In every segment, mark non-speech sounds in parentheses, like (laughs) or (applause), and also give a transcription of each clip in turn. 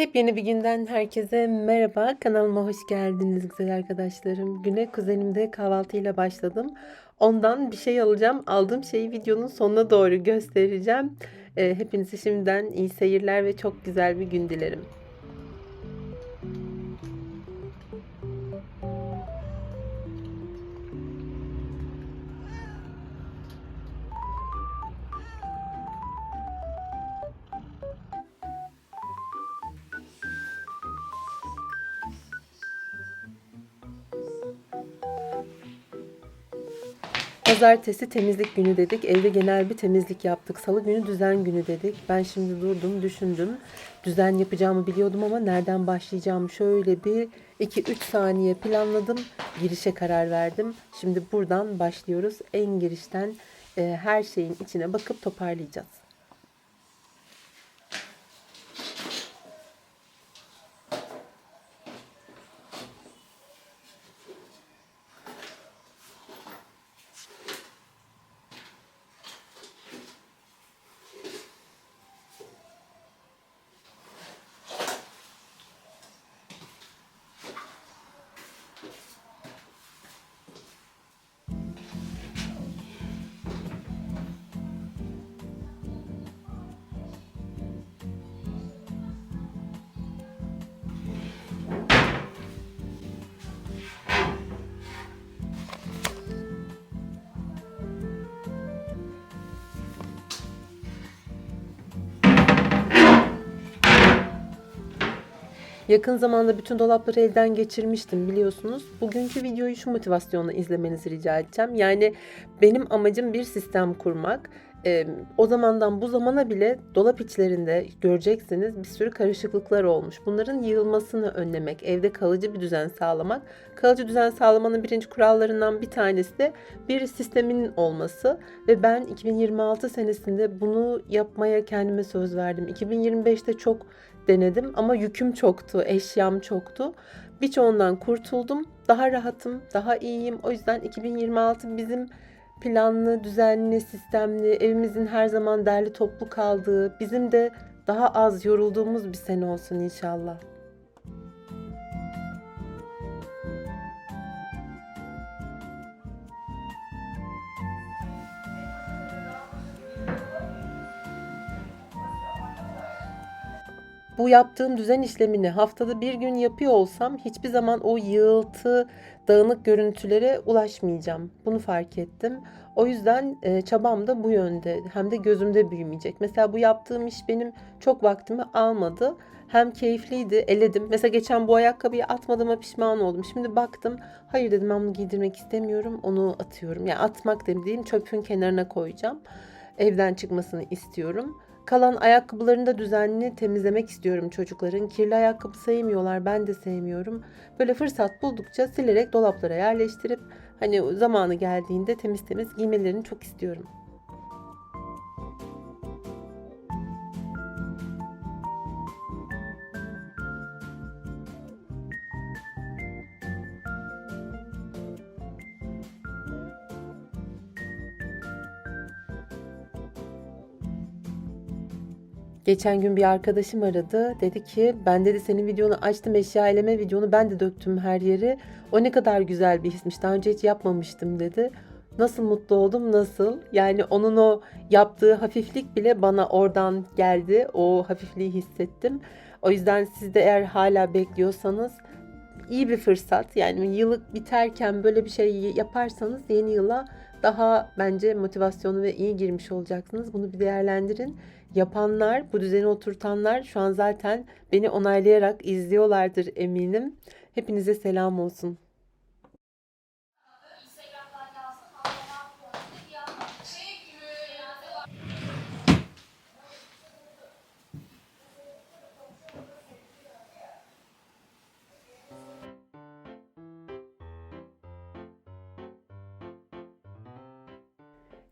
Yepyeni bir günden herkese merhaba. Kanalıma hoş geldiniz güzel arkadaşlarım. Güne kuzenimde kahvaltıyla başladım. Ondan bir şey alacağım. Aldığım şeyi videonun sonuna doğru göstereceğim. Ee, hepinize şimdiden iyi seyirler ve çok güzel bir gün dilerim. Pazartesi temizlik günü dedik. Evde genel bir temizlik yaptık. Salı günü düzen günü dedik. Ben şimdi durdum, düşündüm. Düzen yapacağımı biliyordum ama nereden başlayacağımı şöyle bir 2-3 saniye planladım. Girişe karar verdim. Şimdi buradan başlıyoruz. En girişten e, her şeyin içine bakıp toparlayacağız. Yakın zamanda bütün dolapları elden geçirmiştim biliyorsunuz. Bugünkü videoyu şu motivasyonla izlemenizi rica edeceğim. Yani benim amacım bir sistem kurmak. Ee, o zamandan bu zamana bile dolap içlerinde göreceksiniz bir sürü karışıklıklar olmuş. Bunların yığılmasını önlemek, evde kalıcı bir düzen sağlamak. Kalıcı düzen sağlamanın birinci kurallarından bir tanesi de bir sistemin olması. Ve ben 2026 senesinde bunu yapmaya kendime söz verdim. 2025'te çok denedim ama yüküm çoktu, eşyam çoktu. Birçoğundan kurtuldum. Daha rahatım, daha iyiyim. O yüzden 2026 bizim planlı, düzenli, sistemli, evimizin her zaman derli toplu kaldığı, bizim de daha az yorulduğumuz bir sene olsun inşallah. Bu yaptığım düzen işlemini haftada bir gün yapıyor olsam hiçbir zaman o yığıltı, dağınık görüntülere ulaşmayacağım. Bunu fark ettim. O yüzden e, çabam da bu yönde. Hem de gözümde büyümeyecek. Mesela bu yaptığım iş benim çok vaktimi almadı. Hem keyifliydi, eledim. Mesela geçen bu ayakkabıyı atmadığıma pişman oldum. Şimdi baktım, hayır dedim ben bunu giydirmek istemiyorum. Onu atıyorum. Yani atmak demeyeyim, çöpün kenarına koyacağım. Evden çıkmasını istiyorum. Kalan ayakkabılarını da düzenli temizlemek istiyorum çocukların. Kirli ayakkabı sevmiyorlar, ben de sevmiyorum. Böyle fırsat buldukça silerek dolaplara yerleştirip hani zamanı geldiğinde temiz temiz giymelerini çok istiyorum. Geçen gün bir arkadaşım aradı. Dedi ki ben dedi senin videonu açtım eşya eleme videonu ben de döktüm her yeri. O ne kadar güzel bir hismiş. Daha önce hiç yapmamıştım dedi. Nasıl mutlu oldum nasıl? Yani onun o yaptığı hafiflik bile bana oradan geldi. O hafifliği hissettim. O yüzden siz de eğer hala bekliyorsanız iyi bir fırsat. Yani yıllık biterken böyle bir şey yaparsanız yeni yıla daha bence motivasyonu ve iyi girmiş olacaksınız. Bunu bir değerlendirin. Yapanlar, bu düzeni oturtanlar şu an zaten beni onaylayarak izliyorlardır eminim. Hepinize selam olsun.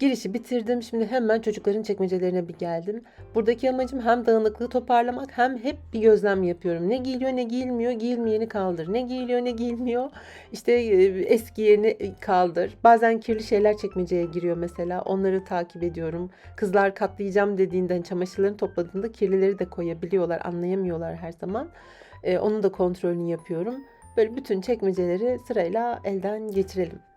Girişi bitirdim. Şimdi hemen çocukların çekmecelerine bir geldim. Buradaki amacım hem dağınıklığı toparlamak hem hep bir gözlem yapıyorum. Ne giyiliyor ne giyilmiyor, giyilmeyeni kaldır. Ne giyiliyor ne giyilmiyor, işte eski yerini kaldır. Bazen kirli şeyler çekmeceye giriyor mesela. Onları takip ediyorum. Kızlar katlayacağım dediğinden çamaşırlarını topladığında kirlileri de koyabiliyorlar. Anlayamıyorlar her zaman. E, onun da kontrolünü yapıyorum. Böyle bütün çekmeceleri sırayla elden geçirelim.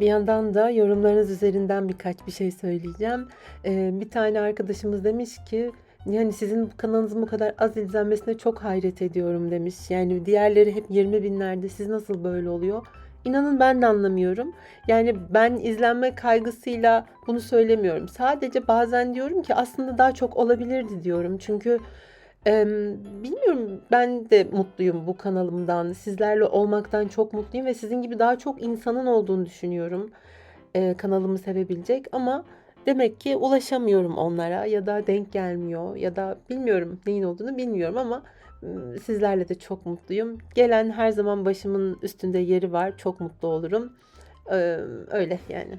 Bir yandan da yorumlarınız üzerinden birkaç bir şey söyleyeceğim. Eee, bir tane arkadaşımız demiş ki yani sizin kanalınızın bu kadar az izlenmesine çok hayret ediyorum demiş. Yani diğerleri hep 20 binlerde siz nasıl böyle oluyor? İnanın ben de anlamıyorum. Yani ben izlenme kaygısıyla bunu söylemiyorum. Sadece bazen diyorum ki aslında daha çok olabilirdi diyorum. Çünkü Bilmiyorum, ben de mutluyum bu kanalımdan. Sizlerle olmaktan çok mutluyum ve sizin gibi daha çok insanın olduğunu düşünüyorum, eee, kanalımı sevebilecek ama demek ki ulaşamıyorum onlara ya da denk gelmiyor ya da bilmiyorum, neyin olduğunu bilmiyorum ama, sizlerle de çok mutluyum. Gelen her zaman başımın üstünde yeri var. Çok mutlu olurum. Öyle yani.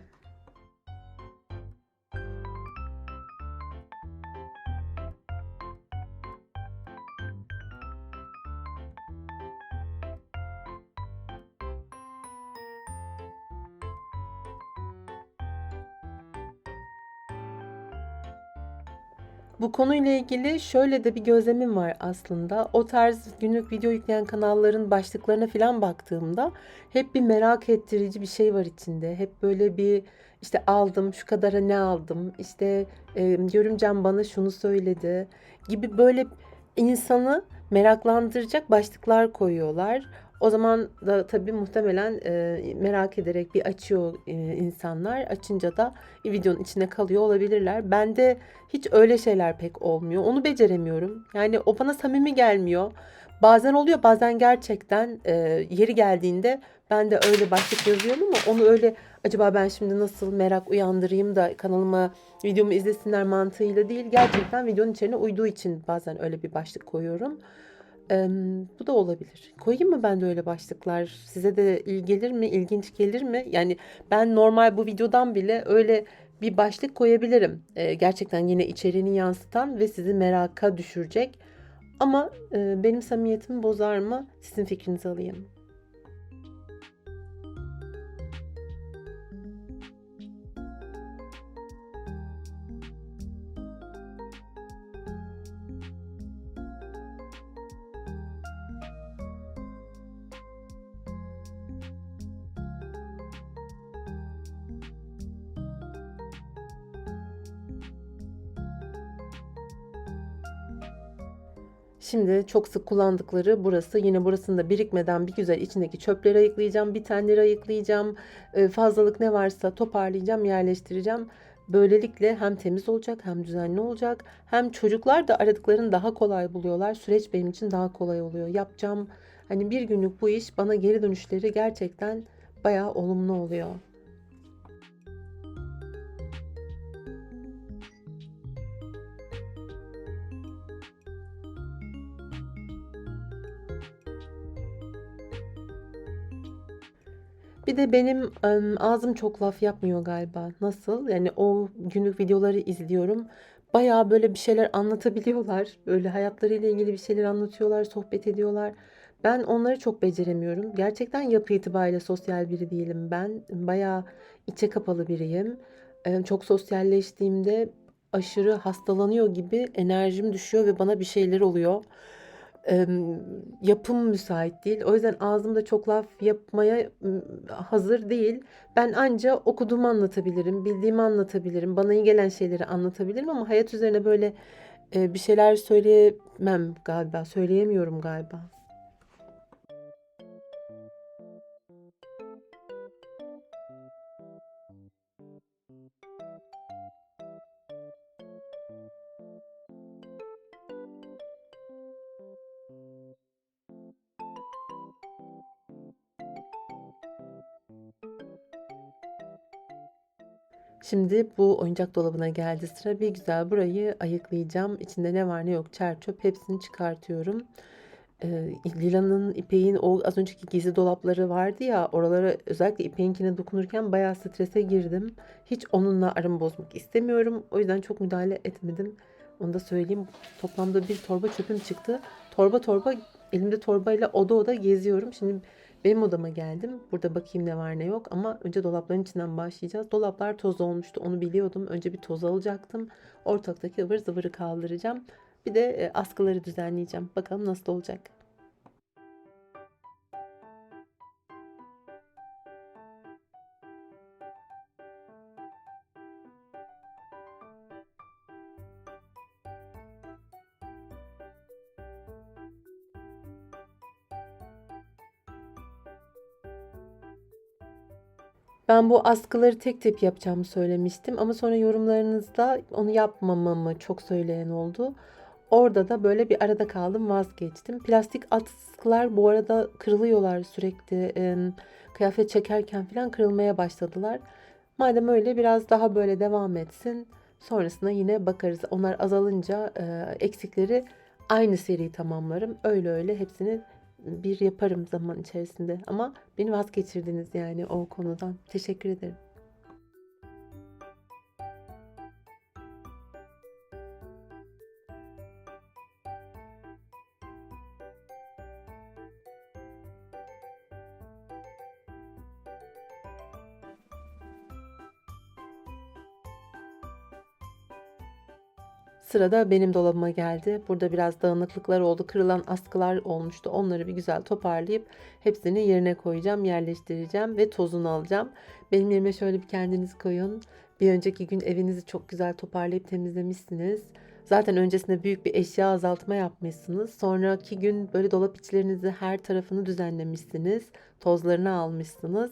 Bu konuyla ilgili şöyle de bir gözlemim var aslında. O tarz günlük video yükleyen kanalların başlıklarına filan baktığımda hep bir merak ettirici bir şey var içinde. Hep böyle bir işte aldım, şu kadara ne aldım, işte e, görümcem bana şunu söyledi gibi böyle insanı meraklandıracak başlıklar koyuyorlar. O zaman da tabii muhtemelen e, merak ederek bir açıyor e, insanlar. Açınca da videonun içine kalıyor olabilirler. Bende hiç öyle şeyler pek olmuyor. Onu beceremiyorum. Yani o bana samimi gelmiyor. Bazen oluyor, bazen gerçekten e, yeri geldiğinde ben de öyle başlık yazıyorum ama onu öyle acaba ben şimdi nasıl merak uyandırayım da kanalıma videomu izlesinler mantığıyla değil. Gerçekten videonun içine uyduğu için bazen öyle bir başlık koyuyorum. Emm, bu da olabilir. Koyayım mı ben de öyle başlıklar? Size de iyi gelir mi? İlginç gelir mi? Yani ben normal bu videodan bile öyle bir başlık koyabilirim. Eee, gerçekten yine içeriğini yansıtan ve sizi meraka düşürecek. Ama eee, benim samimiyetimi bozar mı? Sizin fikrinizi alayım. Şimdi çok sık kullandıkları burası. Yine burasında birikmeden bir güzel içindeki çöpleri ayıklayacağım. Bitenleri ayıklayacağım. Eee, fazlalık ne varsa toparlayacağım, yerleştireceğim. Böylelikle hem temiz olacak hem düzenli olacak. Hem çocuklar da aradıklarını daha kolay buluyorlar. Süreç benim için daha kolay oluyor. Yapacağım hani bir günlük bu iş bana geri dönüşleri gerçekten bayağı olumlu oluyor. De benim, ağzım çok laf yapmıyor galiba. Nasıl? Yani o günlük videoları izliyorum. Bayağı böyle bir şeyler anlatabiliyorlar. Böyle hayatlarıyla ilgili bir şeyler anlatıyorlar, sohbet ediyorlar. Ben onları çok beceremiyorum. Gerçekten yapı itibariyle sosyal biri değilim ben. Bayağı içe kapalı biriyim. Çok sosyalleştiğimde aşırı hastalanıyor gibi enerjim düşüyor ve bana bir şeyler oluyor. Yapım müsait değil. O yüzden ağzım çok laf yapmaya, hazır değil. Ben anca okuduğumu anlatabilirim, bildiğimi anlatabilirim, bana iyi gelen şeyleri anlatabilirim ama hayat üzerine böyle, eee, bir şeyler söyleyemem galiba, söyleyemiyorum galiba. Şimdi bu oyuncak dolabına geldi sıra. Bir güzel burayı ayıklayacağım. İçinde ne var ne yok çer çöp hepsini çıkartıyorum. Ee, Lila'nın İpek'in o az önceki gizli dolapları vardı ya oralara özellikle İpek'inkine dokunurken bayağı strese girdim. Hiç onunla aramı bozmak istemiyorum. O yüzden çok müdahale etmedim. Onu da söyleyeyim. Toplamda bir torba çöpüm çıktı. Torba torba elimde torbayla oda oda geziyorum. Şimdi benim odama geldim. Burada bakayım ne var ne yok ama önce dolapların içinden başlayacağız. Dolaplar toz olmuştu onu biliyordum. Önce bir toz alacaktım. Ortaktaki ıvır zıvırı kaldıracağım. Bir de e, askıları düzenleyeceğim. Bakalım nasıl olacak. Ben bu askıları tek tek yapacağımı söylemiştim ama sonra yorumlarınızda onu yapmamamı çok söyleyen oldu. Orada da böyle bir arada kaldım vazgeçtim. Plastik askılar bu arada kırılıyorlar sürekli. Kıyafet çekerken falan kırılmaya başladılar. Madem öyle biraz daha böyle devam etsin. Sonrasında yine bakarız. Onlar azalınca eksikleri aynı seri tamamlarım. Öyle öyle hepsini bir yaparım zaman içerisinde. Ama beni vazgeçirdiniz yani o konudan. Teşekkür ederim. Sırada benim dolabıma geldi. Burada biraz dağınıklıklar oldu. Kırılan askılar olmuştu. Onları bir güzel toparlayıp hepsini yerine koyacağım, yerleştireceğim ve tozunu alacağım. Benim yerime şöyle bir kendiniz koyun. Bir önceki gün evinizi çok güzel toparlayıp temizlemişsiniz. Zaten öncesinde büyük bir eşya azaltma yapmışsınız. Sonraki gün böyle dolap içlerinizi her tarafını düzenlemişsiniz. Tozlarını almışsınız.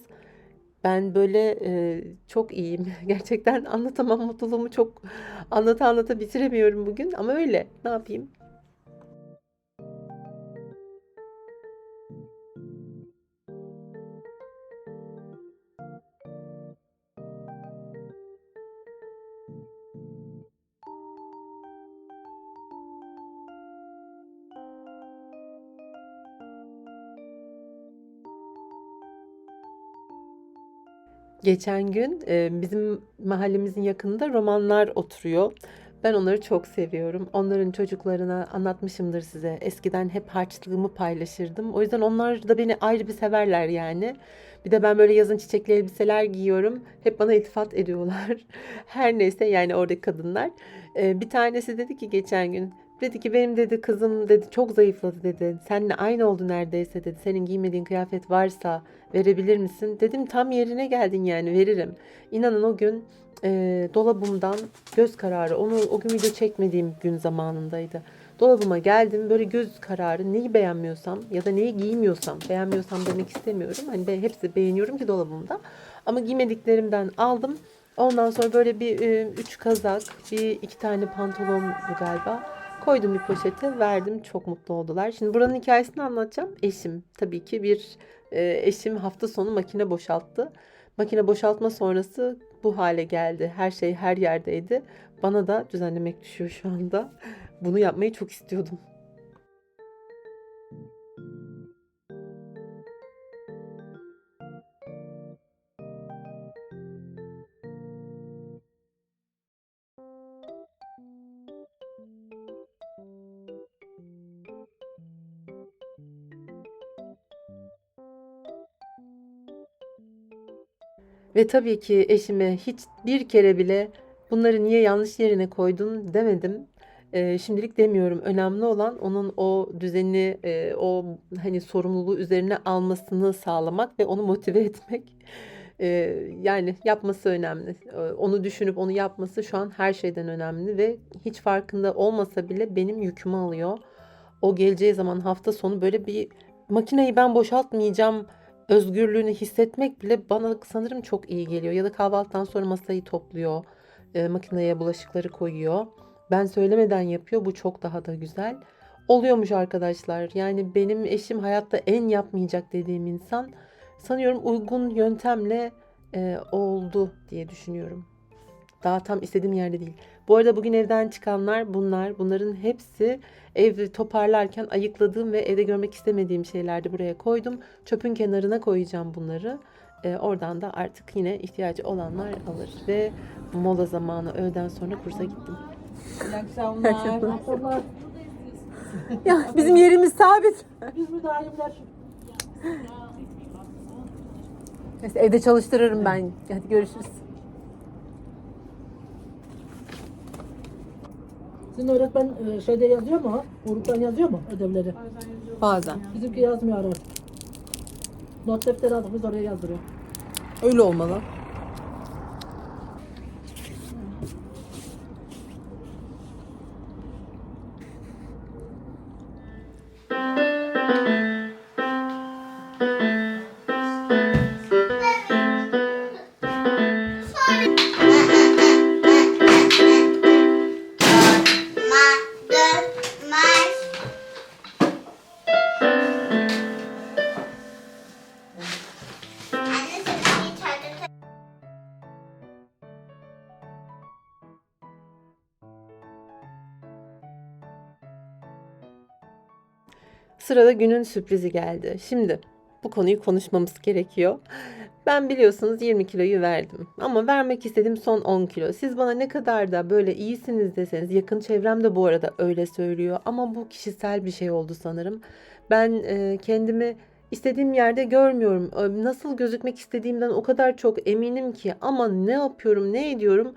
Ben böyle e, çok iyiyim. (laughs) Gerçekten anlatamam mutluluğumu çok anlata anlata bitiremiyorum bugün ama öyle. Ne yapayım? Geçen gün e, bizim mahallemizin yakınında romanlar oturuyor. Ben onları çok seviyorum. Onların çocuklarına anlatmışımdır size. Eskiden hep harçlığımı paylaşırdım. O yüzden onlar da beni ayrı bir severler yani. Bir de ben böyle yazın çiçekli elbiseler giyiyorum. Hep bana iltifat ediyorlar. (laughs) Her neyse yani oradaki kadınlar. E, bir tanesi dedi ki geçen gün Dedi ki benim dedi kızım dedi çok zayıfladı dedi. Seninle aynı oldu neredeyse dedi. Senin giymediğin kıyafet varsa verebilir misin? Dedim tam yerine geldin yani veririm. İnanın o gün e, dolabımdan göz kararı onu o gün video çekmediğim gün zamanındaydı. Dolabıma geldim böyle göz kararı neyi beğenmiyorsam ya da neyi giymiyorsam beğenmiyorsam demek istemiyorum. Hani ben hepsi beğeniyorum ki dolabımda. Ama giymediklerimden aldım. Ondan sonra böyle bir e, üç kazak, bir iki tane pantolon galiba. Koydum bir poşete, verdim. Çok mutlu oldular. Şimdi buranın hikayesini anlatacağım. Eşim tabii ki bir e, eşim hafta sonu makine boşalttı. Makine boşaltma sonrası bu hale geldi. Her şey her yerdeydi. Bana da düzenlemek düşüyor şu anda. Bunu yapmayı çok istiyordum. Ve tabii ki eşime hiç bir kere bile bunları niye yanlış yerine koydun demedim. Eee, şimdilik demiyorum. Önemli olan onun o düzeni, eee, o hani sorumluluğu üzerine almasını sağlamak ve onu motive (laughs) etmek. Eee, yani yapması önemli. Eee, onu düşünüp onu yapması şu an her şeyden önemli ve hiç farkında olmasa bile benim yükümü alıyor. O geleceği zaman hafta sonu böyle bir makineyi ben boşaltmayacağım özgürlüğünü hissetmek bile bana sanırım çok iyi geliyor. Ya da kahvaltıdan sonra masayı topluyor, e, makineye bulaşıkları koyuyor. Ben söylemeden yapıyor. Bu çok daha da güzel. Oluyormuş arkadaşlar. Yani benim eşim hayatta en yapmayacak dediğim insan sanıyorum uygun yöntemle e, oldu diye düşünüyorum. Daha tam istediğim yerde değil. Bu arada bugün evden çıkanlar bunlar. Bunların hepsi evi toparlarken ayıkladığım ve evde görmek istemediğim şeylerdi buraya koydum. Çöpün kenarına koyacağım bunları. Ee, oradan da artık yine ihtiyacı olanlar alır. Ve mola zamanı öğleden sonra kursa gittim. İyi akşamlar. Ya bizim yerimiz sabit. Biz müdahalemler Neyse evde çalıştırırım ben. Hadi görüşürüz. Sizin öğretmen e, şeyde yazıyor mu? Gruptan yazıyor mu ödevleri? Bazen. Bizimki yazmıyor artık. Not defteri aldık biz oraya yazdırıyor. Öyle olmalı. Sırada günün sürprizi geldi. Şimdi bu konuyu konuşmamız gerekiyor. Ben biliyorsunuz 20 kiloyu verdim. Ama vermek istediğim son 10 kilo. Siz bana ne kadar da böyle iyisiniz deseniz yakın çevrem de bu arada öyle söylüyor. Ama bu kişisel bir şey oldu sanırım. Ben e, kendimi istediğim yerde görmüyorum. Ö- Nasıl gözükmek istediğimden o kadar çok eminim ki. Ama ne yapıyorum, ne ediyorum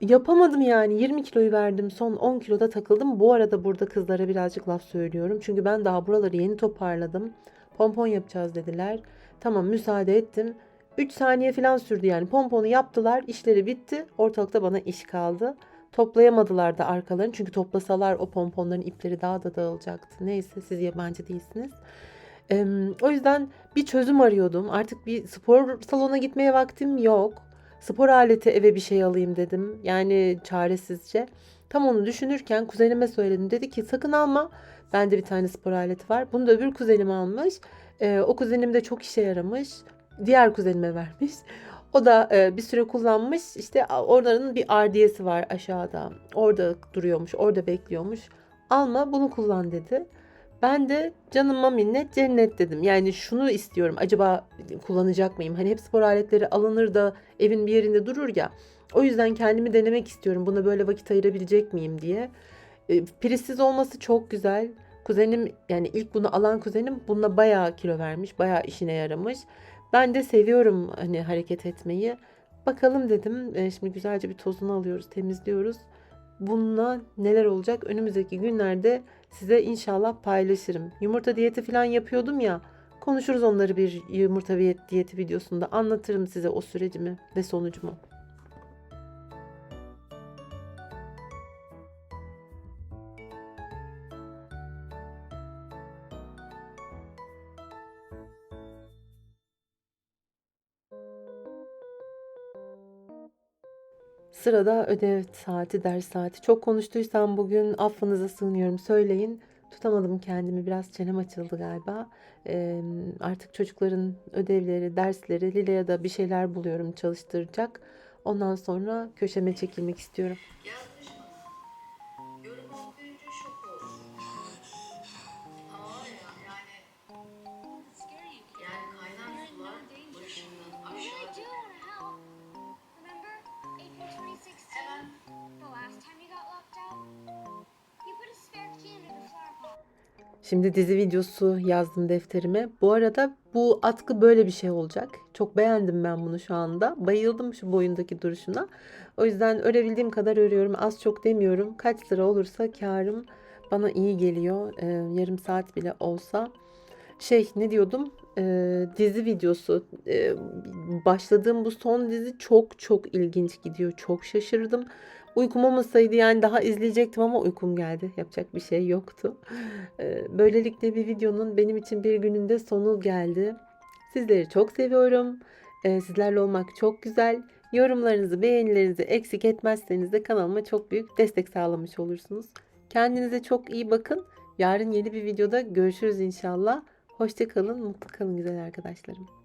Yapamadım yani 20 kiloyu verdim son 10 kiloda takıldım. Bu arada burada kızlara birazcık laf söylüyorum. Çünkü ben daha buraları yeni toparladım. Pompon yapacağız dediler. Tamam müsaade ettim. 3 saniye falan sürdü yani pomponu yaptılar işleri bitti. Ortalıkta bana iş kaldı. Toplayamadılar da arkalarını çünkü toplasalar o pomponların ipleri daha da dağılacaktı. Neyse siz yabancı değilsiniz. Eee, o yüzden bir çözüm arıyordum. Artık bir spor salona gitmeye vaktim yok. Spor aleti eve bir şey alayım dedim. Yani çaresizce. Tam onu düşünürken kuzenime söyledim. Dedi ki sakın alma. Bende bir tane spor aleti var. Bunu da öbür kuzenim almış. Ee, o kuzenim de çok işe yaramış. Diğer kuzenime vermiş. O da e, bir süre kullanmış. İşte oraların bir ardiyesi var aşağıda. Orada duruyormuş. Orada bekliyormuş. Alma bunu kullan dedi. Ben de canıma minnet cennet dedim. Yani şunu istiyorum. Acaba kullanacak mıyım? Hani hep spor aletleri alınır da evin bir yerinde durur ya. O yüzden kendimi denemek istiyorum. Buna böyle vakit ayırabilecek miyim diye. E, prizsiz olması çok güzel. Kuzenim yani ilk bunu alan kuzenim bununla bayağı kilo vermiş. Bayağı işine yaramış. Ben de seviyorum hani hareket etmeyi. Bakalım dedim. E, şimdi güzelce bir tozunu alıyoruz, temizliyoruz. Bununla neler olacak önümüzdeki günlerde size inşallah paylaşırım. Yumurta diyeti falan yapıyordum ya. Konuşuruz onları bir yumurta diyet- diyeti videosunda. Anlatırım size o sürecimi ve sonucumu. Sırada ödev saati, ders saati. Çok konuştuysam bugün affınıza sığınıyorum. Söyleyin. Tutamadım kendimi. Biraz çenem açıldı galiba. Ee, artık çocukların ödevleri, dersleri, Lile'ye da bir şeyler buluyorum çalıştıracak. Ondan sonra köşeme çekilmek istiyorum. Yazmış Şimdi dizi videosu yazdım defterime. Bu arada bu atkı böyle bir şey olacak. Çok beğendim ben bunu şu anda. Bayıldım şu boyundaki duruşuna. O yüzden örebildiğim kadar örüyorum. Az çok demiyorum. Kaç sıra olursa karım bana iyi geliyor. Ee, yarım saat bile olsa. Şey ne diyordum? Ee, dizi videosu. Ee, başladığım bu son dizi çok çok ilginç gidiyor. Çok şaşırdım. Uykum olmasaydı yani daha izleyecektim ama uykum geldi. Yapacak bir şey yoktu. Ee, Böylelikle bir videonun benim için bir gününde sonu geldi. Sizleri çok seviyorum. Ee, Sizlerle olmak çok güzel. Yorumlarınızı, beğenilerinizi eksik etmezseniz de kanalıma çok büyük destek sağlamış olursunuz. Kendinize çok iyi bakın. Yarın yeni bir videoda görüşürüz inşallah. Hoşça kalın, mutlu kalın güzel arkadaşlarım.